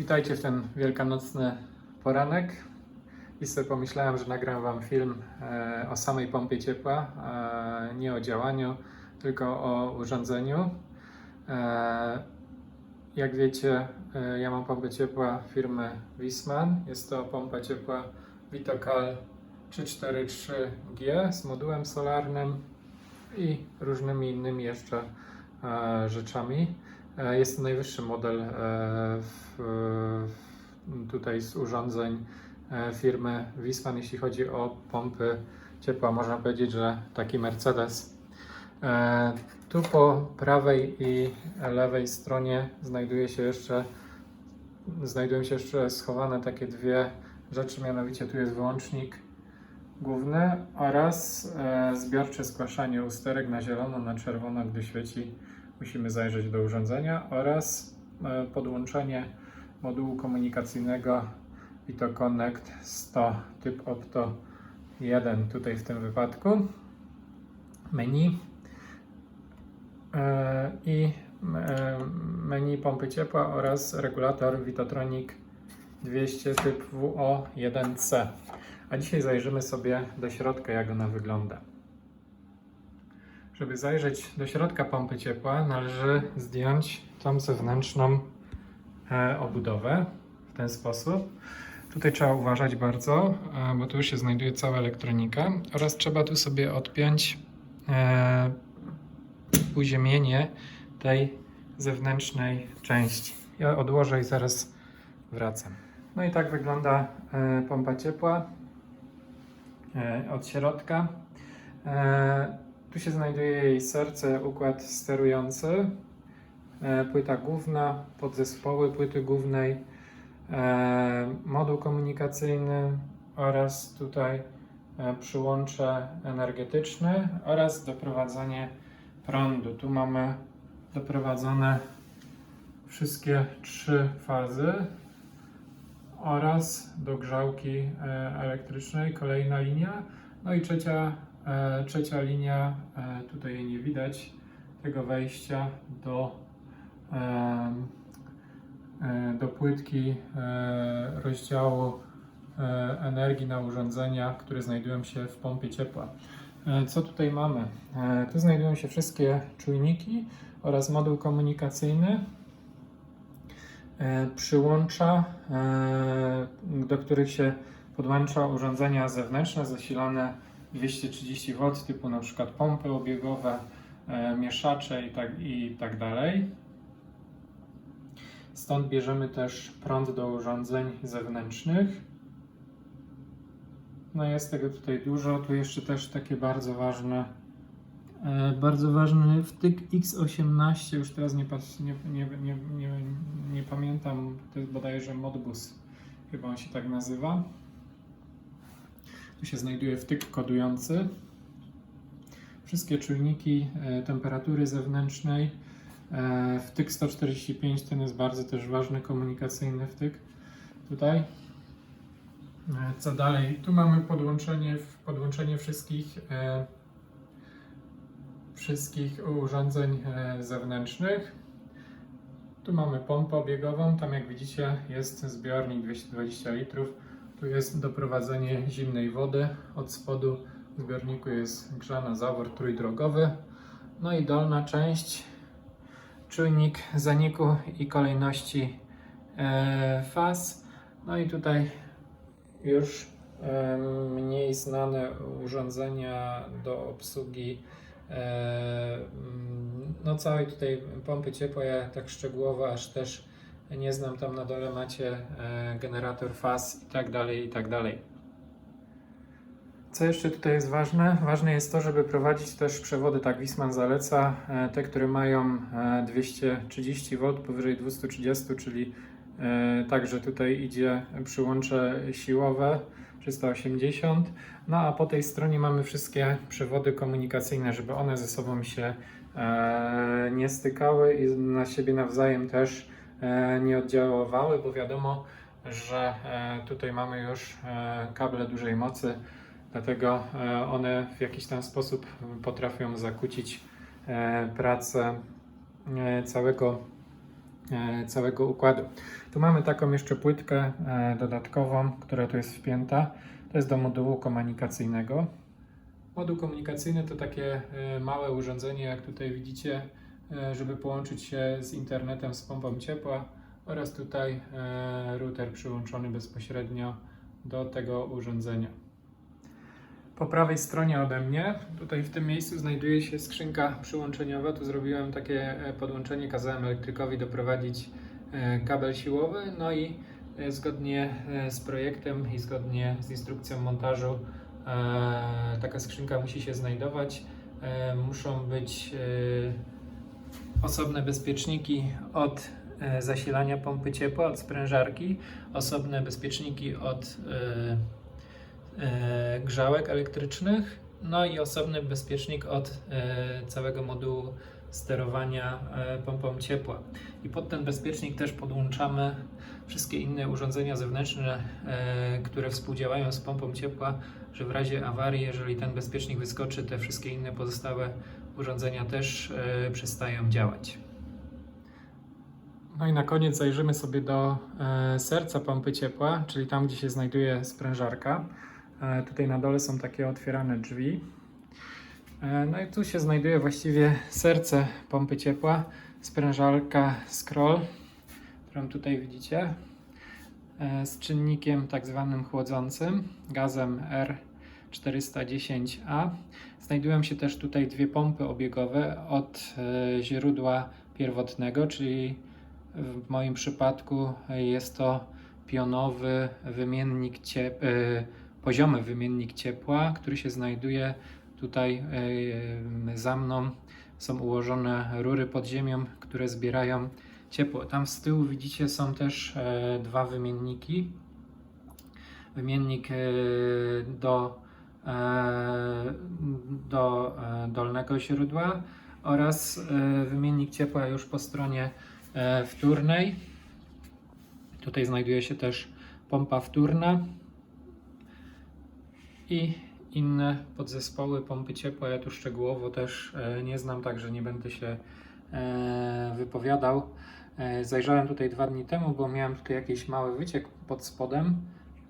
Witajcie w ten wielkanocny poranek. I sobie pomyślałem, że nagram Wam film e, o samej pompie ciepła, e, nie o działaniu, tylko o urządzeniu. E, jak wiecie, ja mam pompę ciepła firmy Wisman. Jest to pompa ciepła Vitocal 343G z modułem solarnym i różnymi innymi jeszcze rzeczami. E, Jest to najwyższy model e, w, tutaj z urządzeń e, firmy Wisman, jeśli chodzi o pompy ciepła. Można powiedzieć, że taki Mercedes. Tu po prawej i lewej stronie znajduje się jeszcze, znajdują się jeszcze schowane takie dwie rzeczy, mianowicie tu jest wyłącznik główny oraz zbiorcze zgłaszanie usterek na zielono, na czerwono, gdy świeci musimy zajrzeć do urządzenia oraz e, podłączenie modułu komunikacyjnego Vito Connect 100 typ Opto 1 tutaj w tym wypadku menu e, i e, menu pompy ciepła oraz regulator Vitotronic 200 typ WO1C. A dzisiaj zajrzymy sobie do środka, jak ona wygląda. Żeby zajrzeć do środka pompy ciepła, należy zdjąć tą zewnętrzną e, obudowę w ten sposób. Tutaj trzeba uważać bardzo, e, bo tu już się znajduje cała elektronika oraz trzeba tu sobie odpiąć e, uziemienie tej zewnętrznej części. Ja odłożę i zaraz wracam. No i tak wygląda pompa ciepła od środka. Tu się znajduje jej serce, układ sterujący, e, płyta główna, podzespoły płyty głównej, e, moduł komunikacyjny oraz tutaj e, przyłącze energetyczne oraz doprowadzenie prądu. Tu mamy doprowadzone wszystkie trzy fazy oraz do grzałki elektrycznej kolejna linia. No i trzecia, trzecia linia, e, tutaj jej nie widać, tego wejścia do, e, e, do płytki e, rozdziału e, energii na urządzenia, które znajdują się w pompie ciepła. E, Co tutaj mamy? E, Tu znajdują się wszystkie czujniki oraz moduł komunikacyjny e, przyłącza, e, do których się podłącza urządzenia zewnętrzne zasilane 230 V typu na przykład pompy obiegowe, e, mieszacze i tak, i tak dalej. Stąd bierzemy też prąd do urządzeń zewnętrznych. No jest tego tutaj dużo. Tu jeszcze też takie bardzo ważne E, Bardzo ważny wtyk X18, już teraz nie, nie, nie, nie, nie pamiętam, to jest bodajże Modbus, chyba on się tak nazywa. Tu się znajduje wtyk kodujący. Wszystkie czujniki e, temperatury zewnętrznej. E, Wtyk 145 ten jest bardzo też ważny komunikacyjny wtyk. Tutaj. E, Co dalej? Tu mamy podłączenie, podłączenie wszystkich wszystkich urządzeń zewnętrznych. Tu mamy pompę obiegową, tam jak widzicie jest zbiornik 220 litrów. Tu jest doprowadzenie zimnej wody. Od spodu w zbiorniku jest grzana zawór trójdrogowy. No i dolna część, czujnik zaniku i kolejności e, faz. No i tutaj już e, mniej znane urządzenia do obsługi e, no całej tutaj pompy ciepła, ja tak szczegółowo aż też nie znam, tam na dole macie e, generator faz i tak dalej, i tak dalej. Co jeszcze tutaj jest ważne? Ważne jest to, żeby prowadzić też przewody, tak Wisman zaleca, e, te, które mają e, 230 V powyżej 230, czyli e, także tutaj idzie przyłącze siłowe 380. No a po tej stronie mamy wszystkie przewody komunikacyjne, żeby one ze sobą się e, nie stykały i na siebie nawzajem też e, nie oddziaływały, bo wiadomo, że e, tutaj mamy już e, kable dużej mocy, dlatego e, one w jakiś tam sposób potrafią zakłócić e, pracę e, całego e, całego układu. Tu mamy taką jeszcze płytkę e, dodatkową, która tu jest wpięta. To jest do modułu komunikacyjnego. Moduł komunikacyjny to takie e, małe urządzenie, jak tutaj widzicie, e, żeby połączyć się z internetem, z pompą ciepła oraz tutaj e, router przyłączony bezpośrednio do tego urządzenia. Po prawej stronie ode mnie, tutaj w tym miejscu znajduje się skrzynka przyłączeniowa. Tu zrobiłem takie e, podłączenie, kazałem elektrykowi doprowadzić e, kabel siłowy, no i e, zgodnie e, z projektem i zgodnie z instrukcją montażu e, taka skrzynka musi się znajdować. E, Muszą być e, osobne bezpieczniki od e, zasilania pompy ciepła, od sprężarki, osobne bezpieczniki od e, e, grzałek elektrycznych, no i osobny bezpiecznik od całego modułu sterowania pompą ciepła. I pod ten bezpiecznik też podłączamy wszystkie inne urządzenia zewnętrzne, które współdziałają z pompą ciepła, że w razie awarii, jeżeli ten bezpiecznik wyskoczy, te wszystkie inne pozostałe urządzenia też e, przestają działać. No i na koniec zajrzymy sobie do e, serca pompy ciepła, czyli tam, gdzie się znajduje sprężarka. E, tutaj na dole są takie otwierane drzwi. No i tu się znajduje właściwie serce pompy ciepła, sprężarka Scroll, którą tutaj widzicie, z czynnikiem tak zwanym chłodzącym, gazem R410A. Znajdują się też tutaj dwie pompy obiegowe od e, źródła pierwotnego, czyli w moim przypadku jest to pionowy wymiennik ciep- e, poziomy wymiennik ciepła, który się znajduje tutaj e, za mną. Są ułożone rury pod ziemią, które zbierają ciepło. Tam z tyłu widzicie są też dwa wymienniki. Wymiennik do, do e, dolnego źródła oraz e, wymiennik ciepła już po stronie e, wtórnej. Tutaj znajduje się też pompa wtórna i inne podzespoły pompy ciepła. Ja tu szczegółowo też e, nie znam, także nie będę się e, wypowiadał. E, Zajrzałem tutaj dwa dni temu, bo miałem tutaj jakiś mały wyciek pod spodem,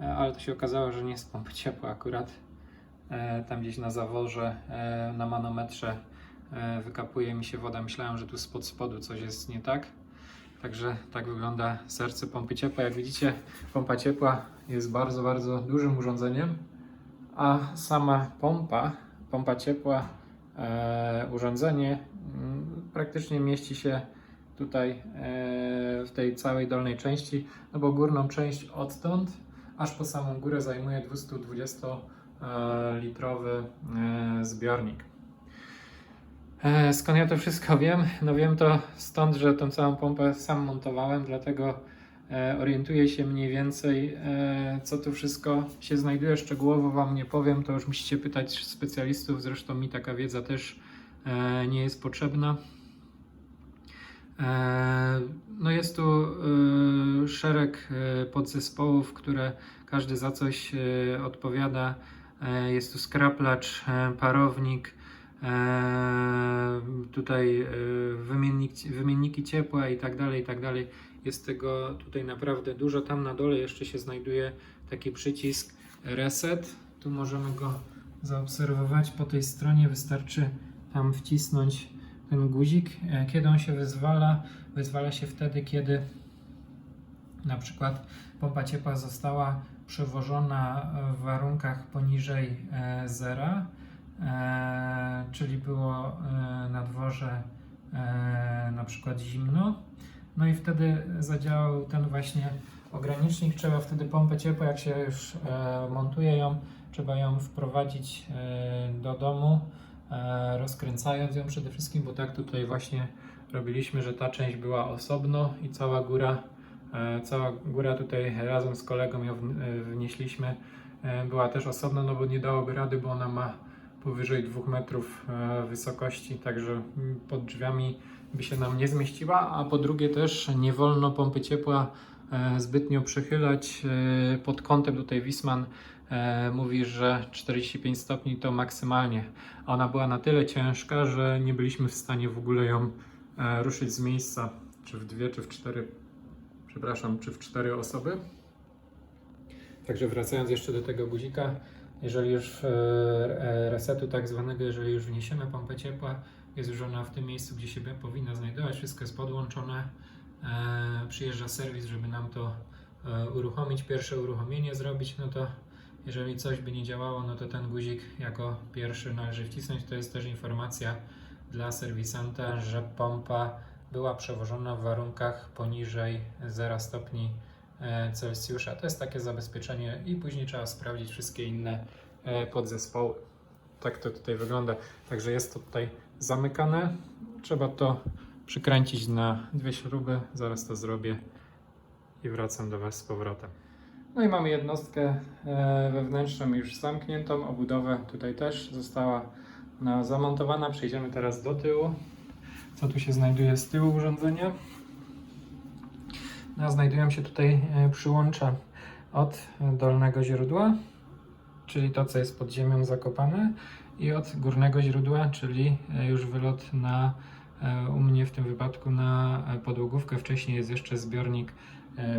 e, ale to się okazało, że nie jest pompy ciepła akurat. E, Tam gdzieś na zaworze, e, na manometrze e, wykapuje mi się woda. Myślałem, że tu spod spodu coś jest nie tak. Także tak wygląda serce pompy ciepła. Jak widzicie, pompa ciepła jest bardzo, bardzo dużym urządzeniem, a sama pompa, pompa ciepła, e, urządzenie mm, praktycznie mieści się tutaj e, w tej całej dolnej części, no bo górną część odtąd aż po samą górę zajmuje 220-litrowy e, zbiornik. E, Skąd ja to wszystko wiem? No wiem to stąd, że tą całą pompę sam montowałem, dlatego e, orientuję się mniej więcej, e, co tu wszystko się znajduje. Szczegółowo Wam nie powiem, to już musicie pytać specjalistów, zresztą mi taka wiedza też e, nie jest potrzebna. E, No jest tu e, szereg e, podzespołów, które każdy za coś e, odpowiada. E, Jest tu skraplacz, e, parownik, e, tutaj wymiennik, wymienniki ciepła i tak dalej, i tak dalej. Jest tego tutaj naprawdę dużo. Tam na dole jeszcze się znajduje taki przycisk reset. Tu możemy go zaobserwować. Po tej stronie wystarczy tam wcisnąć ten guzik. Kiedy on się wyzwala? Wyzwala się wtedy, kiedy na przykład pompa ciepła została przewożona w warunkach poniżej e, zera, e, czyli było e, na dworze na przykład zimno. No i wtedy zadziałał ten właśnie ogranicznik. Trzeba wtedy pompę ciepła, jak się już montuje ją, trzeba ją wprowadzić do domu, rozkręcając ją przede wszystkim, bo tak tutaj właśnie robiliśmy, że ta część była osobno i cała góra, cała góra tutaj razem z kolegą ją e, wnieśliśmy, e, była też osobno, no bo nie dałoby rady, bo ona ma powyżej 2 metrów e, wysokości, także mm, pod drzwiami by się nam nie zmieściła, a po drugie też nie wolno pompy ciepła e, zbytnio przechylać e, pod kątem tutaj Wisman e, mówi, że 45 stopni to maksymalnie. Ona była na tyle ciężka, że nie byliśmy w stanie w ogóle ją e, ruszyć z miejsca. czy w dwie, czy w cztery, przepraszam, czy w cztery osoby. Także wracając jeszcze do tego guzika, jeżeli już e, e, resetu tak zwanego, jeżeli już wniesiemy pompę ciepła, jest już ona w tym miejscu, gdzie się powinna znajdować, wszystko jest podłączone, e, przyjeżdża serwis, żeby nam to uruchomić, pierwsze uruchomienie zrobić, no to jeżeli coś by nie działało, no to ten guzik jako pierwszy należy wcisnąć. To jest też informacja dla serwisanta, że pompa była przewożona w warunkach poniżej 0 stopni e, Celsjusza. To jest takie zabezpieczenie i później trzeba sprawdzić wszystkie inne e, podzespoły. Tak to tutaj wygląda. Także jest to tutaj zamykane. Trzeba to przykręcić na dwie śruby. Zaraz to zrobię i wracam do Was z powrotem. No i mamy jednostkę e, wewnętrzną już zamkniętą. Obudowę tutaj też została ona zamontowana. Przejdziemy teraz do tyłu. Co tu się znajduje z tyłu urządzenia? No, znajdują się tutaj e, przyłącza od dolnego źródła, czyli to, co jest pod ziemią zakopane, i od górnego źródła, czyli e, już wylot na e, u mnie w tym wypadku na podłogówkę. Wcześniej jest jeszcze zbiornik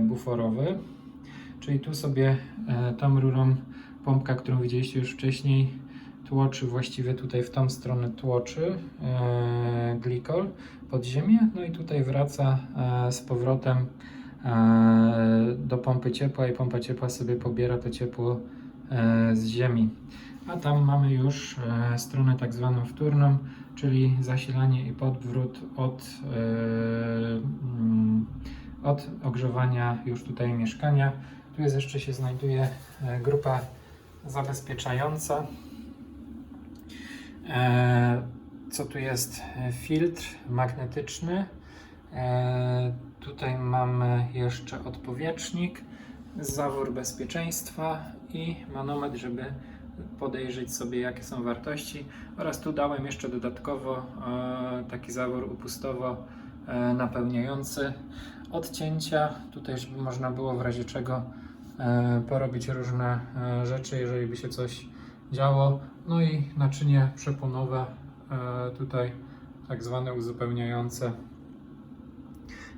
buforowy. Czyli tu sobie tą rurą pompka, którą widzieliście już wcześniej, tłoczy właściwie tutaj w tą stronę tłoczy e, glikol pod ziemię. No i tutaj wraca e, z powrotem e, do pompy ciepła i pompa ciepła sobie pobiera to ciepło e, z ziemi. A tam mamy już e, stronę tak zwaną wtórną, czyli zasilanie i podwrót od, e, mm, od ogrzewania już tutaj mieszkania. Tu jest jeszcze się znajduje e, grupa zabezpieczająca. E, Co tu jest? Filtr magnetyczny. E, Tutaj mamy jeszcze odpowietrznik, zawór bezpieczeństwa i manometr, żeby podejrzeć sobie jakie są wartości. Oraz tu dałem jeszcze dodatkowo e, taki zawór upustowo napełniający odcięcia, tutaj żeby można było w razie czego porobić różne rzeczy, jeżeli by się coś działo. No i naczynie przeponowe, e, tutaj tak zwane uzupełniające.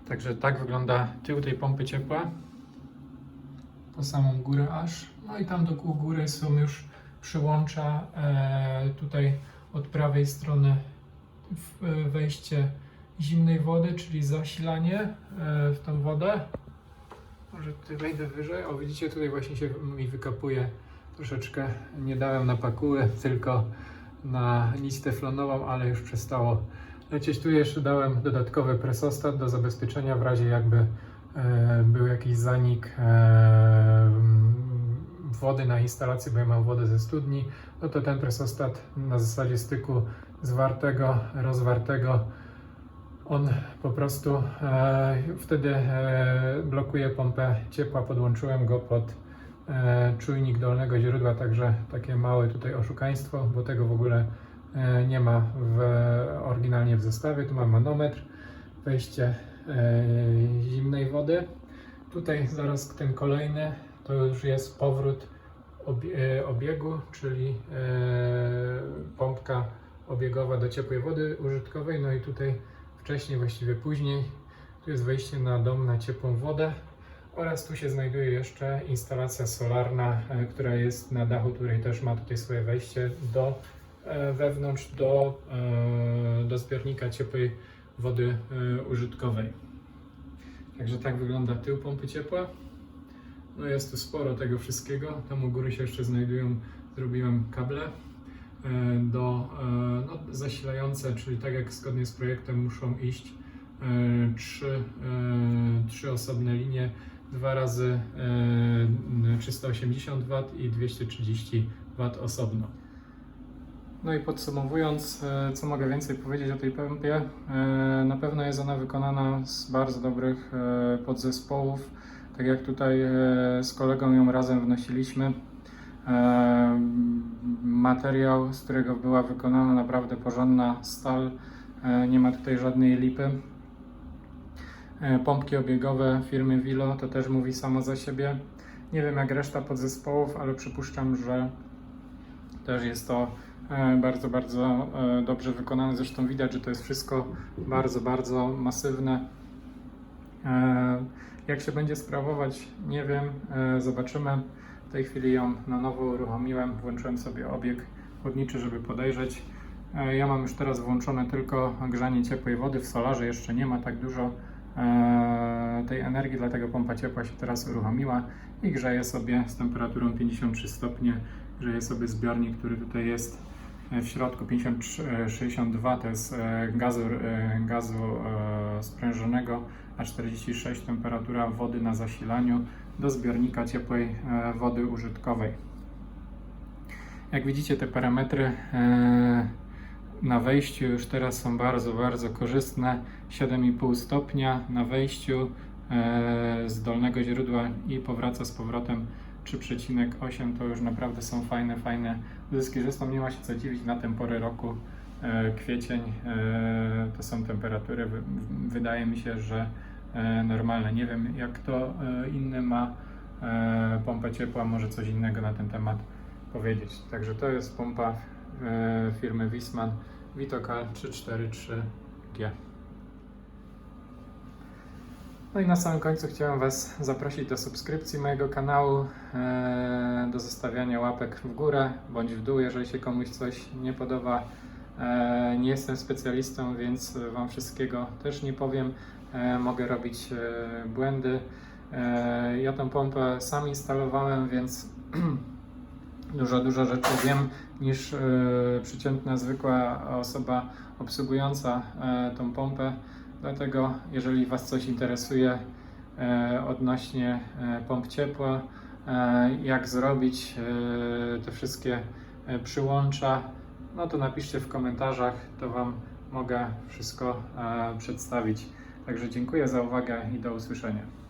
Także tak wygląda tył tej pompy ciepła. Po samą górę aż. No i tam do kół góry są już przyłącza. E, tutaj od prawej strony e, wejście zimnej wody, czyli zasilanie w tą wodę. Może tutaj wejdę wyżej. O, widzicie, tutaj właśnie się mi wykapuje troszeczkę. Nie dałem na pakułę, tylko na nić teflonową, ale już przestało lecieć. Tu jeszcze dałem dodatkowy presostat do zabezpieczenia w razie jakby e, był jakiś zanik e, wody na instalacji, bo ja mam wodę ze studni, no to ten presostat na zasadzie styku zwartego, rozwartego on po prostu e, wtedy blokuje pompę ciepła. Podłączyłem go pod czujnik dolnego źródła, także takie małe tutaj oszukaństwo, bo tego w ogóle e, nie ma w, oryginalnie w zestawie. Tu mam manometr, wejście e, zimnej wody. Tutaj zaraz ten kolejny to już jest powrót obie, e, obiegu, czyli e, pompka obiegowa do ciepłej wody użytkowej. No i tutaj wcześniej, właściwie później, tu jest wejście na dom na ciepłą wodę oraz tu się znajduje jeszcze instalacja solarna, e, która jest na dachu, której też ma tutaj swoje wejście do e, wewnątrz do, e, do zbiornika ciepłej wody użytkowej. Także tak wygląda tył pompy ciepła. No jest tu sporo tego wszystkiego. Tam u góry się jeszcze znajdują, zrobiłem kable do no, zasilające, czyli tak jak zgodnie z projektem muszą iść trzy, trzy osobne linie, dwa razy e, 380 W i 230 W osobno. No i podsumowując, e, co mogę więcej powiedzieć o tej pompie, e, na pewno jest ona wykonana z bardzo dobrych e, podzespołów. Tak jak tutaj e, z kolegą ją razem wnosiliśmy. E, Materiał, z którego była wykonana naprawdę porządna stal, e, nie ma tutaj żadnej lipy. E, Pompki obiegowe firmy Vilo to też mówi samo za siebie. Nie wiem jak reszta podzespołów, ale przypuszczam, że też jest to e, bardzo, bardzo e, dobrze wykonane. Zresztą widać, że to jest wszystko bardzo, bardzo masywne. Jak się będzie sprawować, nie wiem, zobaczymy. W tej chwili ją na nowo uruchomiłem, włączyłem sobie obieg chłodniczy, żeby podejrzeć. Ja mam już teraz włączone tylko grzanie ciepłej wody w solarze, jeszcze nie ma tak dużo tej energii, dlatego pompa ciepła się teraz uruchomiła i grzeje sobie z temperaturą 53 stopnie, grzeje sobie zbiornik, który tutaj jest e, w środku 53, e, 62 to jest e, gazu, e, gazu e, sprężonego, a 46 temperatura wody na zasilaniu do zbiornika ciepłej e, wody użytkowej. Jak widzicie te parametry e, na wejściu już teraz są bardzo, bardzo korzystne. 7,5 stopnia na wejściu e, z dolnego źródła i powraca z powrotem 3,8 to już naprawdę są fajne, fajne zyski. Zresztą nie ma się co dziwić na tę porę roku. E, kwiecień e, to są temperatury, wy, wydaje mi się, że normalne. Nie wiem jak to inny ma pompę ciepła, może coś innego na ten temat powiedzieć. Także to jest pompa firmy Wisman Vitocal 343G. No i na samym końcu chciałem Was zaprosić do subskrypcji mojego kanału, e, do zostawiania łapek w górę bądź w dół, jeżeli się komuś coś nie podoba. E, nie jestem specjalistą, więc Wam wszystkiego też nie powiem. E, mogę robić e, błędy. E, ja tą pompę sam instalowałem, więc dużo, dużo rzeczy wiem niż e, przeciętna, zwykła osoba obsługująca e, tą pompę. Dlatego, jeżeli Was coś interesuje e, odnośnie pomp ciepła, jak zrobić te wszystkie przyłącza, no to napiszcie w komentarzach, to Wam mogę wszystko przedstawić. Także dziękuję za uwagę i do usłyszenia.